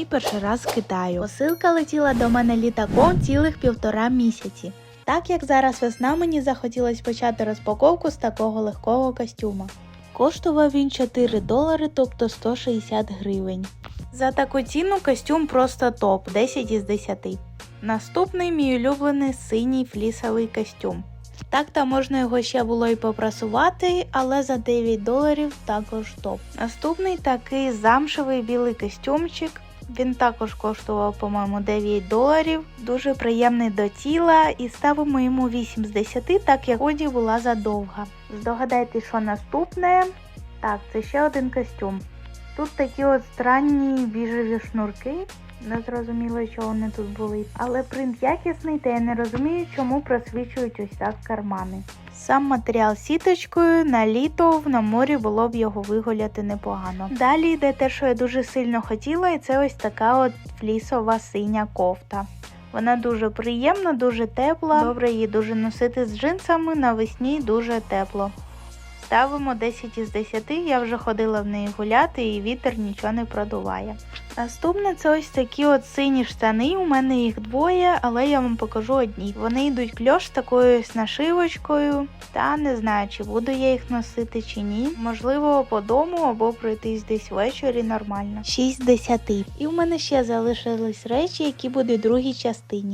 мій перший раз з Китаю. Посилка летіла до мене літаком цілих півтора місяці. Так як зараз весна, мені захотілося почати розпаковку з такого легкого костюма. Коштував він 4 долари, тобто 160 гривень. За таку ціну костюм просто топ, 10 із 10. Наступний мій улюблений синій флісовий костюм. Так там можна його ще було і попрасувати, але за 9 доларів також топ. Наступний такий замшевий білий костюмчик. Він також коштував, по-моєму, 9 доларів. Дуже приємний до тіла і ставимо йому 8 з 10, так як ході була задовга. Здогадайте, що наступне. Так, це ще один костюм. Тут такі от странні біжеві шнурки. Не зрозуміло, що вони тут були. Але принт якісний, та я не розумію, чому просвічують ось так кармани. Сам матеріал сіточкою на літо на морі було б його вигуляти непогано. Далі йде те, що я дуже сильно хотіла, і це ось така от флісова синя кофта. Вона дуже приємна, дуже тепла. Добре її дуже носити з джинсами навесні дуже тепло. Ставимо 10 із 10, я вже ходила в неї гуляти і вітер нічого не продуває. Наступне це ось такі от сині штани. У мене їх двоє, але я вам покажу одні. Вони йдуть кльош з такою ось нашивочкою. Та не знаю, чи буду я їх носити чи ні. Можливо, по дому або пройтись десь ввечері нормально. 6 з 10. І в мене ще залишились речі, які будуть в другій частині.